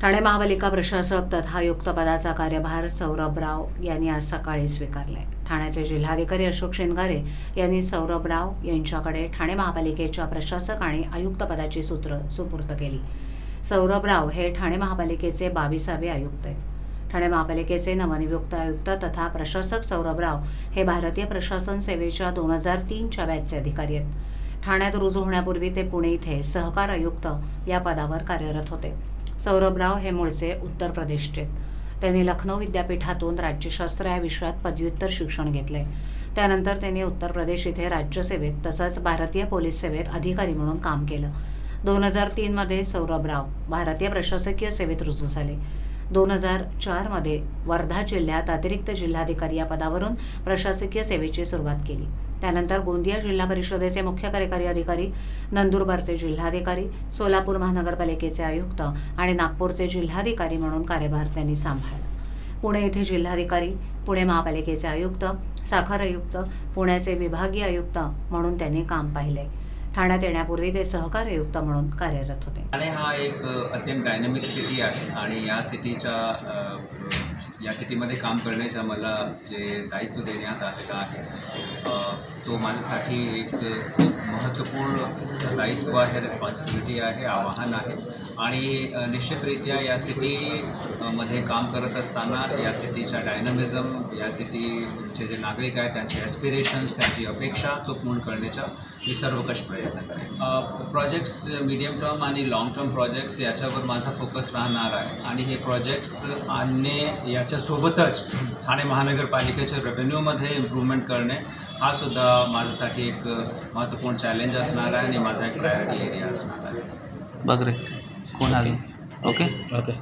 ठाणे महापालिका प्रशासक तथा आयुक्तपदाचा कार्यभार सौरभ राव यांनी आज सकाळी स्वीकारलाय. ठाण्याचे जिल्हाधिकारी अशोक शिंगारे यांनी सौरभ राव यांच्याकडे ठाणे महापालिकेच्या प्रशासक आणि आयुक्तपदाची सूत्र सुपूर्त केली. सौरभ राव हे ठाणे महापालिकेचे बावीसावे आयुक्त आहेत. ठाणे महापालिकेचे नवनियुक्त आयुक्त तथा प्रशासक सौरभ राव हे भारतीय प्रशासन सेवेच्या दोन हजार तीनच्या बॅचचे अधिकारी आहेत. ठाण्यात रुजू होण्यापूर्वी ते पुणे इथे सहकार आयुक्त या पदावर कार्यरत होते. सौरभराव हे मूळचे उत्तर प्रदेशचे. त्यांनी लखनौ विद्यापीठातून राज्यशास्त्र या विषयात पदव्युत्तर शिक्षण घेतले. त्यानंतर त्यांनी उत्तर प्रदेश इथे राज्यसेवेत तसंच भारतीय पोलीस सेवेत अधिकारी म्हणून काम केलं. दोन हजार तीनमध्ये सौरभराव भारतीय प्रशासकीय सेवेत रुजू झाले. दोन हजार चारमध्ये वर्धा जिल्ह्यात अतिरिक्त जिल्हाधिकारी या पदावरून प्रशासकीय सेवेची सुरुवात केली. त्यानंतर गोंदिया जिल्हा परिषदेचे मुख्य कार्यकारी अधिकारी नंदुरबारचे जिल्हाधिकारी सोलापूर महानगरपालिकेचे आयुक्त आणि नागपूरचे जिल्हाधिकारी म्हणून कार्यभार त्यांनी सांभाळला. पुणे येथे जिल्हाधिकारी पुणे महापालिकेचे आयुक्त साखर आयुक्त पुण्याचे विभागीय आयुक्त म्हणून त्यांनी काम पाहिले ठाण्यात येण्यापूर्वी ते सहकार आयुक्त म्हणून कार्यरत होते. ठाणे हा एक अत्यंत डायनॅमिक सिटी आहे आणि या सिटीच्या या सिटीमध्ये काम करण्याचं मला जे दायित्व देण्यात आलेलं आहे तो माझ्यासाठी एक खूप महत्त्वपूर्ण दायित्व आहे रिस्पॉन्सिबिलिटी आहे आव्हान आहे. आणि निश्चितरित्या या सिटी मध्ये काम करत असताना या सिटीच्या डायनॅमिझम या सिटीचे जे नागरिक आहेत त्यांचे ॲस्पिरेशन्स त्यांची अपेक्षा तो पूर्ण करण्याचा मी सर्वकष प्रयत्न करेन. प्रोजेक्ट्स मीडियम टर्म आणि लाँग टर्म प्रोजेक्ट्स याच्यावर माझा फोकस राहणार आहे. आणि हे प्रोजेक्ट्स आणणे याच्यासोबतच ठाणे महानगरपालिकेच्या रेव्हेन्यूमध्ये इम्प्रूव्हमेंट करणे हा सुद्धा माझ्यासाठी एक महत्त्वपूर्ण चॅलेंज असणार आहे आणि माझा एक प्रायोरिटी एरिया असणार आहे. बघ रे कोण आलं? ओके? ओके.